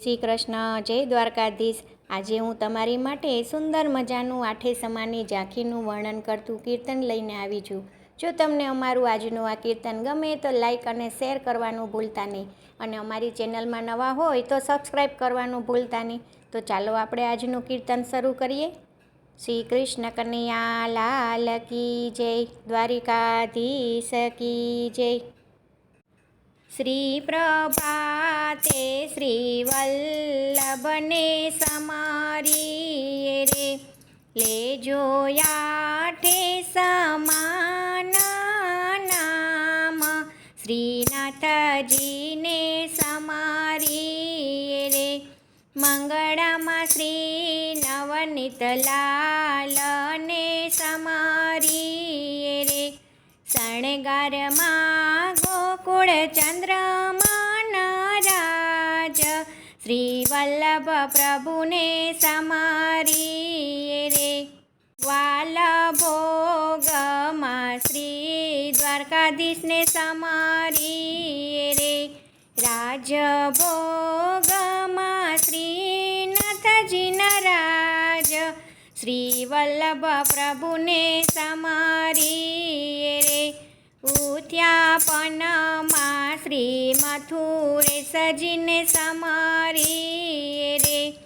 શ્રી કૃષ્ણ જય દ્વારકાધીશ. આજે હું તમારી માટે સુંદર મજાનું આઠે સમાની ઝાંખીનું વર્ણન કરતું કીર્તન લઈને આવી છું. જો તમને અમારું આજનું આ કીર્તન ગમે તો લાઈક અને શેર કરવાનું ભૂલતા નહીં. અને અમારી ચેનલમાં નવા હોય તો સબસ્ક્રાઈબ કરવાનું ભૂલતા નહીં. તો ચાલો આપણે આજનું કીર્તન શરૂ કરીએ. શ્રી કૃષ્ણ કનૈયા લાલ કી જય, દ્વારિકાધીશ કી જય. શ્રી પ્રભાતે શ્રી સમારી રે લેજો યાઠે સમાન શ્રીનાથજીને સમારી રે. મંગળામાં શ્રી નવનીત લાલને ચંદ્રમાન રાજ શ્રી વલ્લભ પ્રભુને સમારી રે વાલભોગમાં શ્રી દ્વારકાધીશને સમારી રે રાજ શ્રી શ્રીનાથજીના રાજ શ્રી વલ્લભ પ્રભુને સમારી રે ઉત્યાપનમાં શ્રી મથુરે સજીને સમારી રે.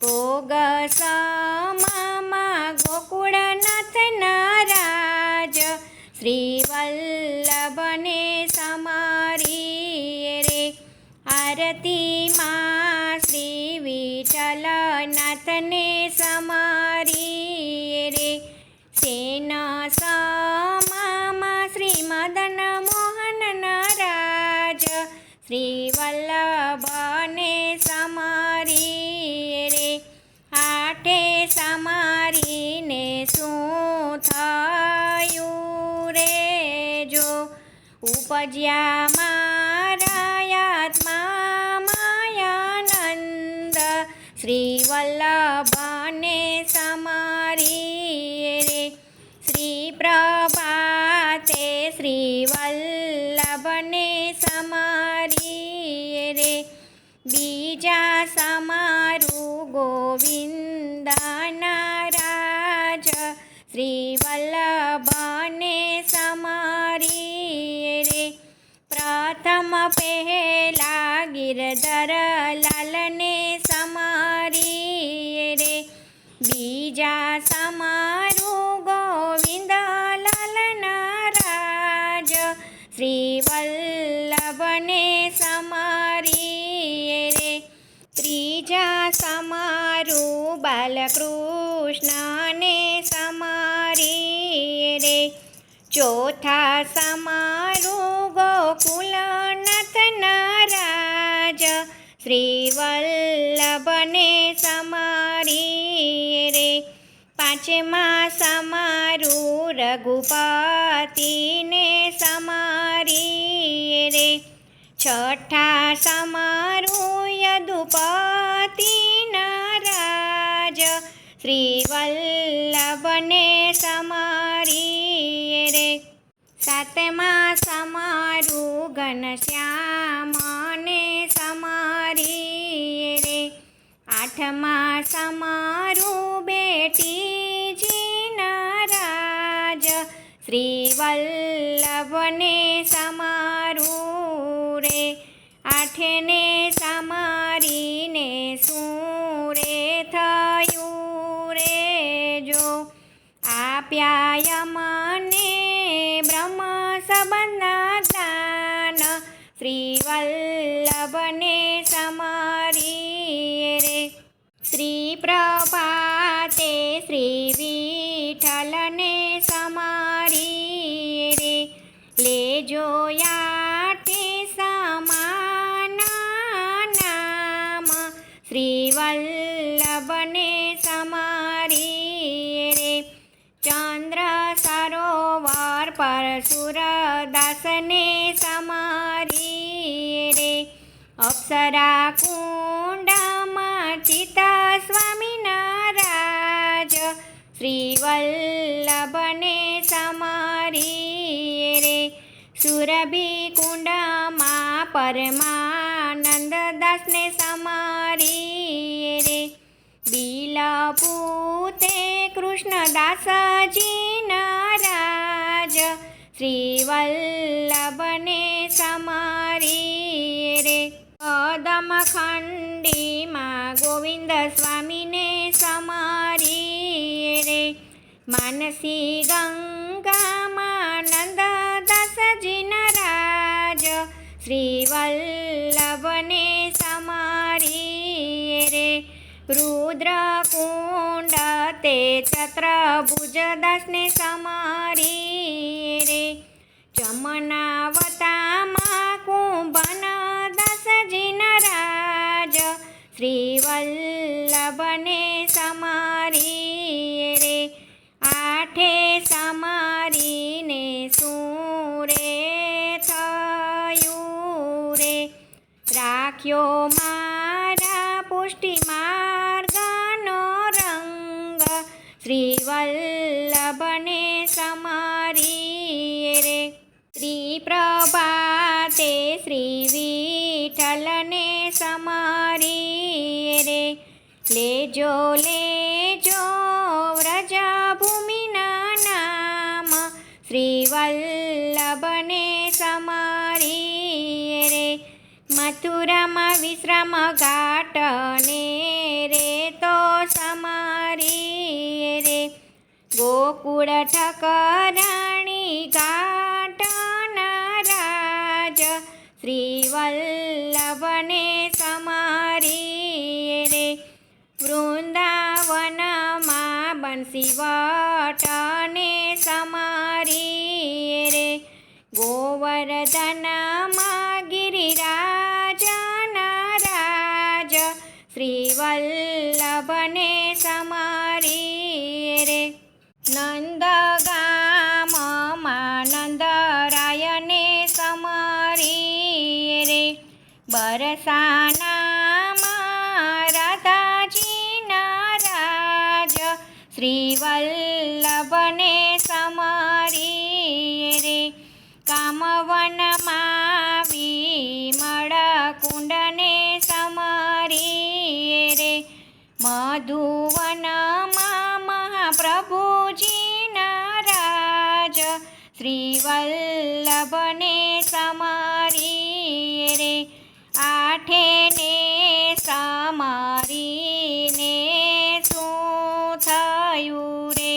ભોગ સમામાં ગોકુળનાથના શ્રી વલ્લભને સમારી રે. આઠે સમારીને શું થયું રે જો? ઉપજ્યા મારા આત્મા માયાનંદ. શ્રી વલ્લભને ગોવિંદના રાજ શ્રી વલ્લભને સમારી રે. પ્રથમ પહેલા ગિરધર લાલને સમારી રે. બીજા સમારું ગોવિંદ લાલના રાજ શ્રી વલ્લભને ચોથા સમારું ગોકુલનાથના રાજ શ્રી વલ્લભને સમારી રે. પાંચમા સમારું રઘુપતિને સમારી રે. છઠ્ઠા સમારું યદુપતિના રાજ શ્રી વલ્લભને સમારી સાતમા સમારું ઘનશ્યામને સમારી રે. આઠમા સમારું બેટીજી રાજ શ્રી વલ્લભને સમારું રે. આઠને સમારીને વલ્લભને સમારી રે. શ્રી પ્રભાતે શ્રી વિઠ્ઠલને સમારી રે. લેજો જોયા સમાના નામ. શ્રી વલ્લભને શ્રી સમારી રે સુરભી કુંડમાં પરમાનંદ દાસને સમારી રે બિલ પૂતે કૃષ્ણદાસજી નારાજ શ્રી સમારી રે કદમ ખંડીમાં ગોવિંદ સ્વામીને માનસી ગંગામાં નંદ દાસજીના રાજ શ્રી વલ્લભને સમારી રે રુદ્રકુંડ તે ચત્રભુજ દાસને સમારી રે જમનાવતામાં કુંભન દાસજીના રાજ શ્રી વલ્લભને સમારી રાખ્યો મારા પુષ્ટિ માર્ગનો રંગ. શ્રી સમારી રે. શ્રી પ્રભાતે શ્રી વિઠ્ઠલને સમારી રે. લેજો લેજો, વ્રજભૂમિના નામ. શ્રી સમારી મથુરામાં વિશ્રામ ઘાટ ને રે તો સમારી રે. ગોકુળ ઠકરાણી ઘાટના રાજ શ્રી વલ્લભને સમારી રે. વૃંદાવનમાં બંસી નંદગામમાં નંદરાયને સમરી રે બરસાના રાધાજીના રાજ શ્રી વલ્લભને સમારી રે આઠે ને સમારીને શું થયું રે?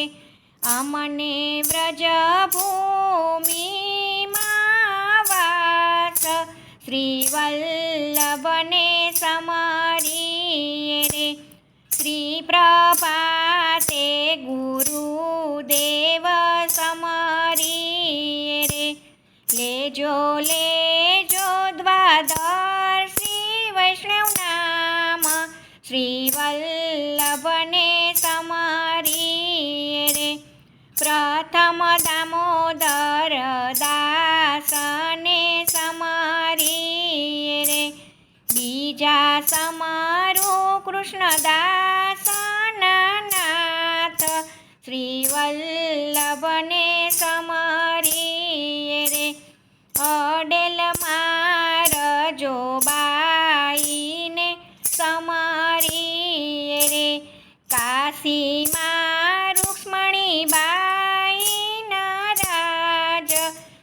અમને વ્રજ વાસ શ્રી વલ્લભને લેજો દ્વાદર શ્રી વૈષ્ણવ નામ. શ્રી વલ્લભને સમારી રે. પ્રથમ દામોદર દાસને સમારી રે. બીજા સમારું કૃષ્ણદાસના નાથ. શ્રી વલ્લભને સમારી અડેલ માર જોબાઈને સમારી રે. કાશીમાં રૂક્ષ્મણીબાઈના રાજ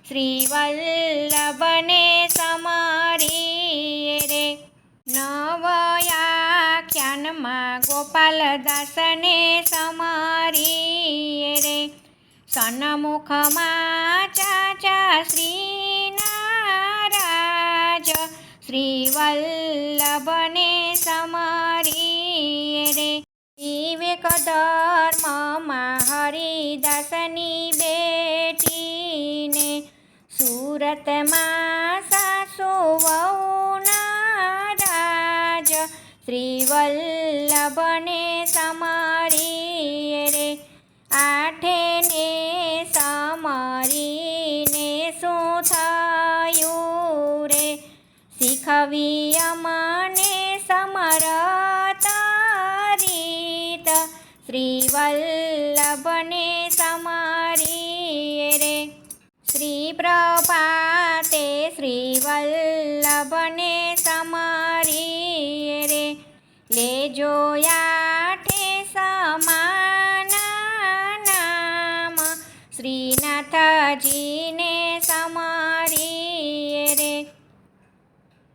શ્રી વલ્લભને સમારી રે. નવયાખ્યાનમાં ગોપાલદાસને સમારી રે. સન્મુખમાં ચાચા શ્રીના રાજ શ્રી વલ્લભને સમારી રે વિવેક ધર્મમાં હરિદાસની બેટીને સુરતમાં સાસુ વહુના રાજ શ્રી વલ્લભને સમારી શીખવી અમને સમરત રીત શ્રી વલ્લભને સમારી રે શ્રી પ્રભાતે શ્રી વલ્લભને સમારી રે લેજો